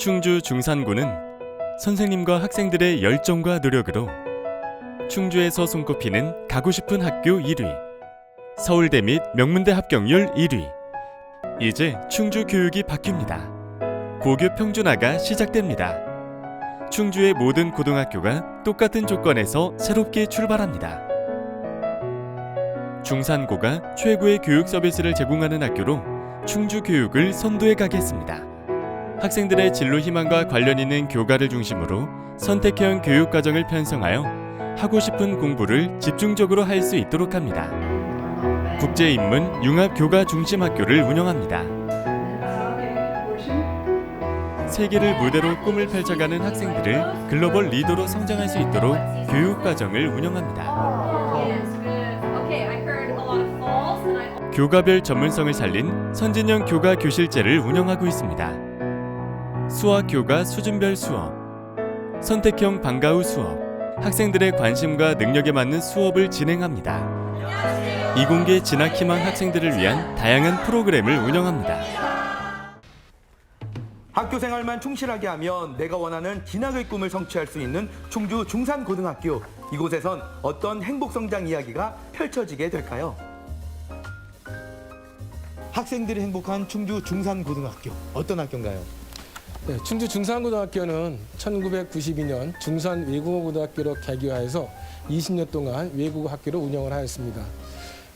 충주 중산고는 선생님과 학생들의 열정과 노력으로 충주에서 손꼽히는 가고 싶은 학교 1위, 서울대 및 명문대 합격률 1위. 이제 충주 교육이 바뀝니다. 고교 평준화가 시작됩니다. 충주의 모든 고등학교가 똑같은 조건에서 새롭게 출발합니다. 중산고가 최고의 교육 서비스를 제공하는 학교로 충주 교육을 선도해 가겠습니다. 학생들의 진로 희망과 관련 있는 교과를 중심으로 선택형 교육 과정을 편성하여 하고 싶은 공부를 집중적으로 할 수 있도록 합니다. 국제 인문 융합 교과 중심 학교를 운영합니다. 세계를 무대로 꿈을 펼쳐가는 학생들을 글로벌 리더로 성장할 수 있도록 교육 과정을 운영합니다. 교과별 전문성을 살린 선진형 교과 교실제를 운영하고 있습니다. 수학 교과 수준별 수업, 선택형 방과 후 수업, 학생들의 관심과 능력에 맞는 수업을 진행합니다. 이공계 진학 희망 학생들을 위한 다양한 프로그램을 운영합니다. 학교 생활만 충실하게 하면 내가 원하는 진학의 꿈을 성취할 수 있는 충주 중산고등학교. 이곳에선 어떤 행복 성장 이야기가 펼쳐지게 될까요? 학생들이 행복한 충주 중산고등학교. 어떤 학교인가요? 네, 충주 중산고등학교는 1992년 중산 외국어고등학교로 개교하여서 20년 동안 외국어 학교로 운영을 하였습니다.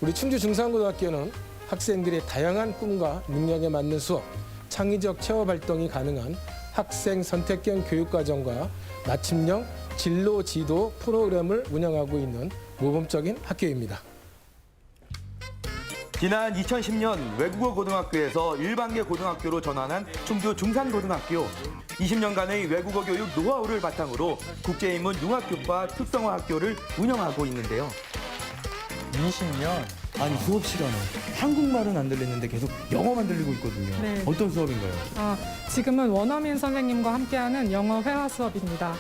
우리 충주 중산고등학교는 학생들의 다양한 꿈과 능력에 맞는 수업, 창의적 체험 활동이 가능한 학생 선택형 교육과정과 맞춤형 진로 지도 프로그램을 운영하고 있는 모범적인 학교입니다. 지난 2010년 외국어 고등학교에서 일반계 고등학교로 전환한 충주 중산고등학교. 20년간의 외국어 교육 노하우를 바탕으로 국제인문 융합교과 특성화 학교를 운영하고 있는데요. 20년 아니 수업 시간에 한국말은 안 들리는데 계속 영어만 들리고 있거든요. 네. 어떤 수업인가요? 아, 지금은 원어민 선생님과 함께하는 영어 회화 수업입니다.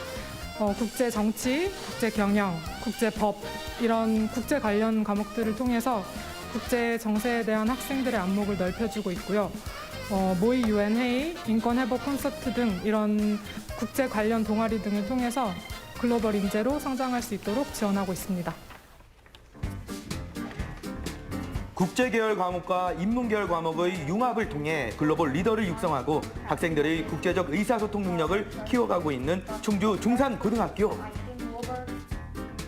어, 국제 정치, 국제 경영, 국제 법 이런 국제 관련 과목들을 통해서 국제 정세에 대한 학생들의 안목을 넓혀주고 있고요. 어, 모의 유엔 회의, 인권 회복 콘서트 등 이런 국제 관련 동아리 등을 통해서 글로벌 인재로 성장할 수 있도록 지원하고 있습니다. 국제계열 과목과 인문계열 과목의 융합을 통해 글로벌 리더를 육성하고 학생들의 국제적 의사소통 능력을 키워가고 있는 충주 중산고등학교.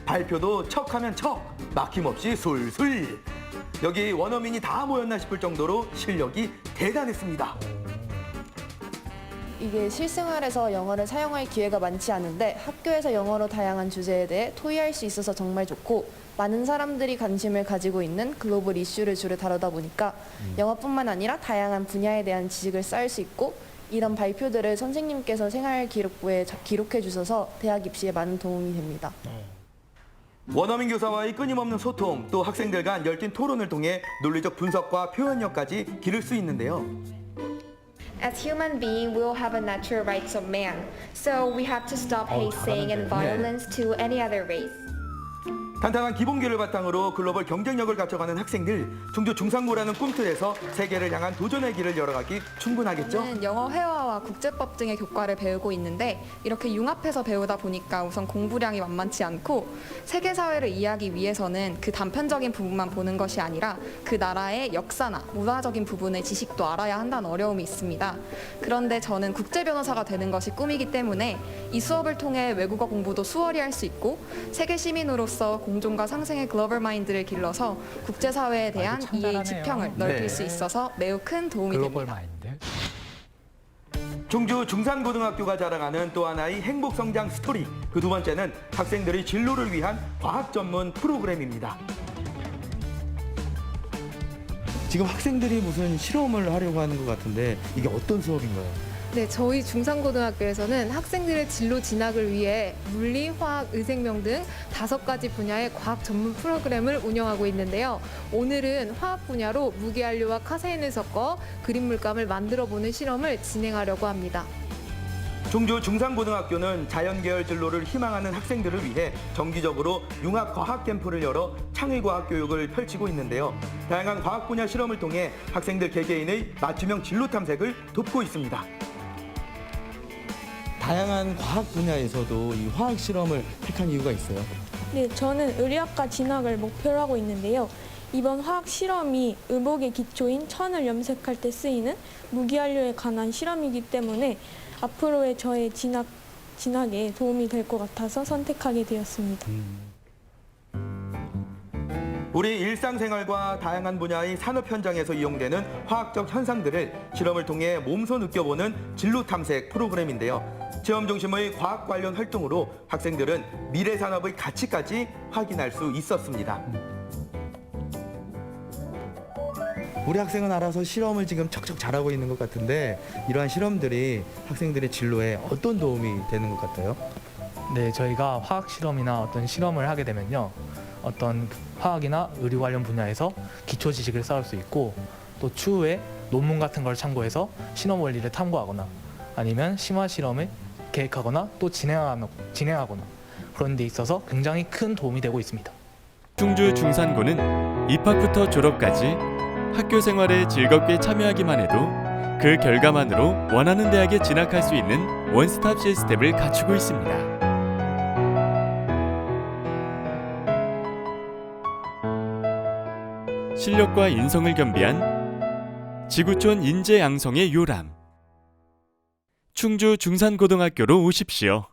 발표도 척하면 척, 막힘없이 술술. 여기 원어민이 다 모였나 싶을 정도로 실력이 대단했습니다. 이게 실생활에서 영어를 사용할 기회가 많지 않은데 학교에서 영어로 다양한 주제에 대해 토의할 수 있어서 정말 좋고 많은 사람들이 관심을 가지고 있는 글로벌 이슈를 주로 다루다 보니까 영어뿐만 아니라 다양한 분야에 대한 지식을 쌓을 수 있고 이런 발표들을 선생님께서 생활 기록부에 자- 기록해 주셔서 대학 입시에 많은 도움이 됩니다. 원어민 교사와의 끊임없는 소통, 또 학생들 간 열띤 토론을 통해 논리적 분석과 표현력까지 기를 수 있는데요. As human being, we will have a natural rights of man. So we have to stop hazing and violence to any other race. 탄탄한 기본기를 바탕으로 글로벌 경쟁력을 갖춰가는 학생들, 충주 중산고라는 꿈틀에서 세계를 향한 도전의 길을 열어가기 충분하겠죠? 저는 영어 회화와 국제법 등의 교과를 배우고 있는데 이렇게 융합해서 배우다 보니까 우선 공부량이 만만치 않고 세계 사회를 이해하기 위해서는 그 단편적인 부분만 보는 것이 아니라 그 나라의 역사나 문화적인 부분의 지식도 알아야 한다는 어려움이 있습니다. 그런데 저는 국제 변호사가 되는 것이 꿈이기 때문에 이 수업을 통해 외국어 공부도 수월히 할 수 있고 세계 시민으로서 공 존과 상생의 글로벌 마인드를 길러서 국제 사회에 대한 참 이해 잘하네요. 지평을 넓힐 네. 수 있어서 매우 큰 도움이 글로벌 됩니다. 마인드. 충주 중산고등학교가 자랑하는 또 하나의 행복 성장 스토리. 그 두 번째는 학생들의 진로를 위한 과학 전문 프로그램입니다. 지금 학생들이 무슨 실험을 하려고 하는 것 같은데 이게 어떤 수업인가요? 네, 저희 중산고등학교에서는 학생들의 진로 진학을 위해 물리, 화학, 의생명 등 다섯 가지 분야의 과학 전문 프로그램을 운영하고 있는데요. 오늘은 화학 분야로 무게한료와 카세인을 섞어 그림 물감을 만들어 보는 실험을 진행하려고 합니다. 충주 중산고등학교는 자연계열 진로를 희망하는 학생들을 위해 정기적으로 융합 과학 캠프를 열어 창의과학 교육을 펼치고 있는데요. 다양한 과학 분야 실험을 통해 학생들 개개인의 맞춤형 진로 탐색을 돕고 있습니다. 다양한 과학 분야에서도 이 화학 실험을 택한 이유가 있어요. 네, 저는 의료학과 진학을 목표로 하고 있는데요. 이번 화학 실험이 의복의 기초인 천을 염색할 때 쓰이는 무기한료에 관한 실험이기 때문에 앞으로의 저의 진학, 진학에 도움이 될 것 같아서 선택하게 되었습니다. 우리 일상생활과 다양한 분야의 산업 현장에서 이용되는 화학적 현상들을 실험을 통해 몸소 느껴보는 진로 탐색 프로그램인데요. 체험 중심의 과학 관련 활동으로 학생들은 미래 산업의 가치까지 확인할 수 있었습니다. 우리 학생은 알아서 실험을 지금 척척 잘하고 있는 것 같은데 이러한 실험들이 학생들의 진로에 어떤 도움이 되는 것 같아요? 네, 저희가 화학 실험이나 어떤 실험을 하게 되면요. 어떤 화학이나 의료 관련 분야에서 기초 지식을 쌓을 수 있고 또 추후에 논문 같은 걸 참고해서 실험 원리를 탐구하거나 아니면 심화 실험을 계획하거나 또 진행하거나, 진행하거나 그런 데 있어서 굉장히 큰 도움이 되고 있습니다. 충주 중산고는 입학부터 졸업까지 학교 생활에 즐겁게 참여하기만 해도 그 결과만으로 원하는 대학에 진학할 수 있는 원스톱 시스템을 갖추고 있습니다. 실력과 인성을 겸비한 지구촌 인재 양성의 요람. 충주 중산고등학교로 오십시오.